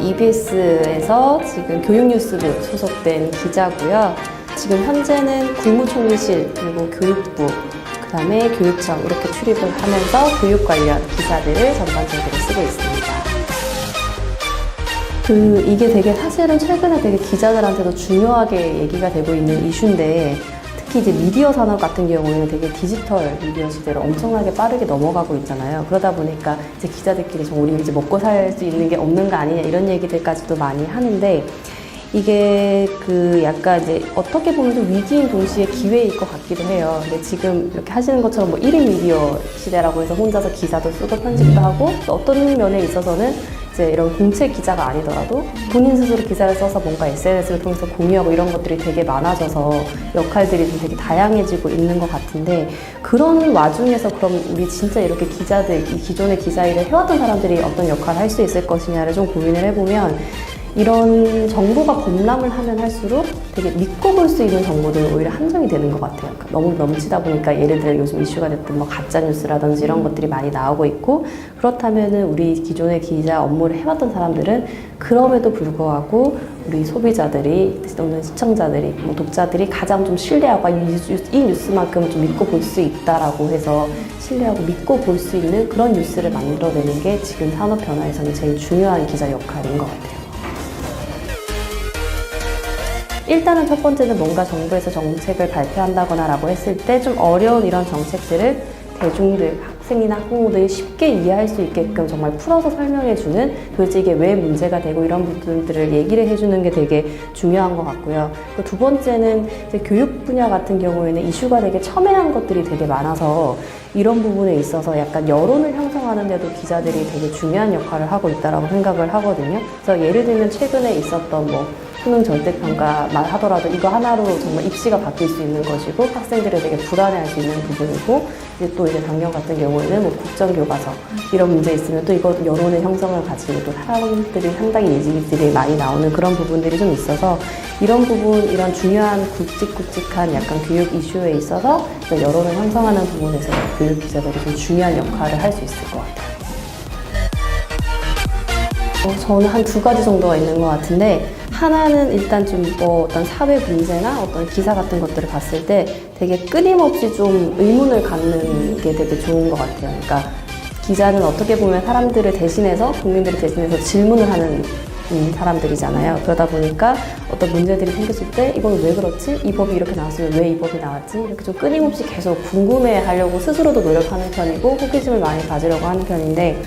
EBS에서 지금 교육뉴스부 소속된 기자고요. 지금 현재는 국무총리실 그리고 교육부 그다음에 교육청 이렇게 출입을 하면서 교육 관련 기사들을 전반적으로 쓰고 있습니다. 그 이게 되게 사실은 최근에 되게 기자들한테도 중요하게 얘기가 되고 있는 이슈인데 특히 이제 미디어 산업 같은 경우에는 되게 디지털 미디어 시대로 엄청나게 빠르게 넘어가고 있잖아요. 그러다 보니까 이제 기자들끼리 좀 우리 이제 먹고 살 수 있는 게 없는 거 아니냐 이런 얘기들까지도 많이 하는데 이게 그 약간 이제 어떻게 보면 좀 위기인 동시에 기회일 것 같기도 해요. 근데 지금 이렇게 하시는 것처럼 뭐 1인 미디어 시대라고 해서 혼자서 기사도 쓰고 편집도 하고 또 어떤 면에 있어서는 이제 이런 공채 기자가 아니더라도 본인 스스로 기사를 써서 뭔가 SNS를 통해서 공유하고 이런 것들이 되게 많아져서 역할들이 좀 되게 다양해지고 있는 것 같은데 그런 와중에서 그럼 우리 진짜 이렇게 기자들, 이 기존의 기자 일을 해왔던 사람들이 어떤 역할을 할 수 있을 것이냐를 좀 고민을 해보면 이런 정보가 범람을 하면 할수록 되게 믿고 볼 수 있는 정보들은 오히려 한정이 되는 것 같아요. 그러니까 너무 넘치다 보니까 예를 들어 요즘 이슈가 됐던 뭐 가짜 뉴스라든지 이런 것들이 많이 나오고 있고 그렇다면은 우리 기존의 기자 업무를 해왔던 사람들은 그럼에도 불구하고 우리 소비자들이 또는 시청자들이 뭐 독자들이 가장 좀 신뢰하고 아, 이, 뉴스, 이 뉴스만큼은 좀 믿고 볼 수 있다라고 해서 신뢰하고 믿고 볼 수 있는 그런 뉴스를 만들어내는 게 지금 산업 변화에서는 제일 중요한 기자 역할인 것 같아요. 일단은 첫 번째는 뭔가 정부에서 정책을 발표한다거나 라고 했을 때 좀 어려운 이런 정책들을 대중들, 학생이나 학부모들이 쉽게 이해할 수 있게끔 정말 풀어서 설명해주는 도대체 이게 왜 문제가 되고 이런 부분들을 얘기를 해주는 게 되게 중요한 것 같고요. 또 두 번째는 교육 분야 같은 경우에는 이슈가 되게 첨예한 것들이 되게 많아서 이런 부분에 있어서 약간 여론을 형성하는데도 기자들이 되게 중요한 역할을 하고 있다라고 생각을 하거든요. 그래서 예를 들면 최근에 있었던 뭐 수능 절대평가만 하더라도 이거 하나로 정말 입시가 바뀔 수 있는 것이고 학생들이 되게 불안해할 수 있는 부분이고 이제 또 이제 작년 같은 경우에는 뭐 국정교과서 이런 문제 있으면 또 이거 여론의 형성을 가지고 또 사람들이 상당히 예지들이 많이 나오는 그런 부분들이 좀 있어서 이런 부분 이런 중요한 굵직굵직한 약간 교육 이슈에 있어서 여론을 형성하는 부분에서 교육 기자들이 좀 중요한 역할을 할 수 있을 것 같아요. 어, 저는 한 두 가지 정도가 있는 것 같은데 하나는 일단 좀 뭐 어떤 사회 문제나 어떤 기사 같은 것들을 봤을 때 되게 끊임없이 좀 의문을 갖는 게 되게 좋은 것 같아요. 그러니까 기자는 어떻게 보면 사람들을 대신해서 국민들을 대신해서 질문을 하는 음, 사람들이잖아요. 그러다 보니까 어떤 문제들이 생겼을 때 이건 왜 그렇지? 이 법이 이렇게 나왔으면 왜 이 법이 나왔지? 이렇게 좀 끊임없이 계속 궁금해 하려고 스스로도 노력하는 편이고 호기심을 많이 가지려고 하는 편인데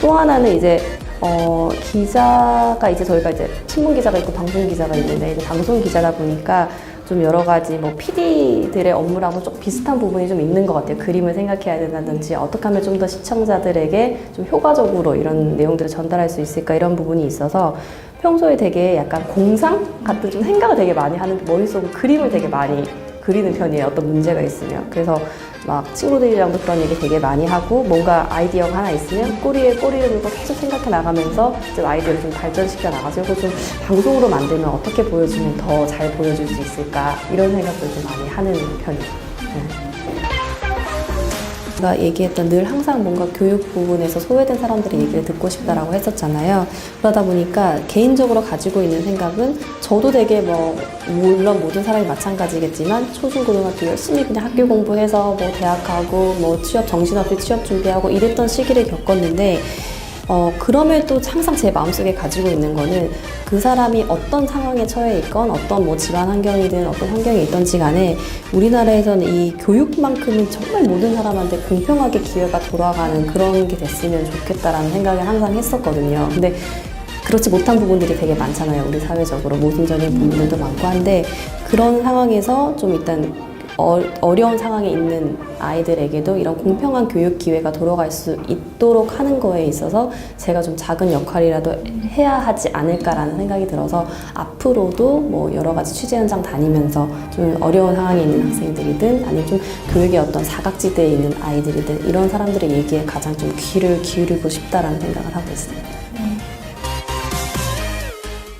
또 하나는 이제 어, 기자가 이제 저희가 이제 신문 기자가 있고 방송 기자가 있는데 이제 방송 기자다 보니까 좀 여러 가지 뭐 PD들의 업무랑은 좀 비슷한 부분이 좀 있는 것 같아요. 그림을 생각해야 된다든지 어떻게 하면 좀 더 시청자들에게 좀 효과적으로 이런 내용들을 전달할 수 있을까 이런 부분이 있어서 평소에 되게 약간 공상 같은 좀 생각을 되게 많이 하는 머릿속으로 그림을 되게 많이 그리는 편이에요. 어떤 문제가 있으면. 그래서 막 친구들이랑도 그런 얘기 되게 많이 하고 뭔가 아이디어가 하나 있으면 꼬리에 꼬리를 물고 계속 생각해 나가면서 좀 아이디어를 좀 발전시켜 이걸 좀 방송으로 만들면 어떻게 보여주면 더 잘 보여줄 수 있을까 이런 생각들 좀 많이 하는 편이에요. 네. 제가 얘기했던 늘 항상 뭔가 교육 부분에서 소외된 사람들의 얘기를 듣고 싶다라고 했었잖아요. 그러다 보니까 개인적으로 가지고 있는 생각은 저도 되게 뭐 물론 모든 사람이 마찬가지겠지만 초중고등학교 열심히 그냥 학교 공부해서 뭐 대학 가고 뭐 취업 정신없이 취업 준비하고 이랬던 시기를 겪었는데 어, 그럼에도 항상 제 마음속에 가지고 있는 거는 그 사람이 어떤 상황에 처해 있건 어떤 뭐 집안 환경이든 어떤 환경에 있던지 간에 우리나라에서는 이 교육만큼은 정말 모든 사람한테 공평하게 기회가 돌아가는 그런 게 됐으면 좋겠다라는 생각을 항상 했었거든요. 근데 그렇지 못한 부분들이 되게 많잖아요. 우리 사회적으로 모순적인 부분들도 많고 한데 그런 상황에서 좀 일단 어, 어려운 상황에 있는 아이들에게도 이런 공평한 교육 기회가 돌아갈 수 있도록 하는 거에 있어서 제가 좀 작은 역할이라도 해야 하지 않을까라는 생각이 들어서 앞으로도 뭐 여러 가지 취재 현장 다니면서 좀 어려운 상황에 있는 학생들이든 아니면 좀 교육의 어떤 사각지대에 있는 아이들이든 이런 사람들의 얘기에 가장 좀 귀를 기울이고 싶다라는 생각을 하고 있습니다.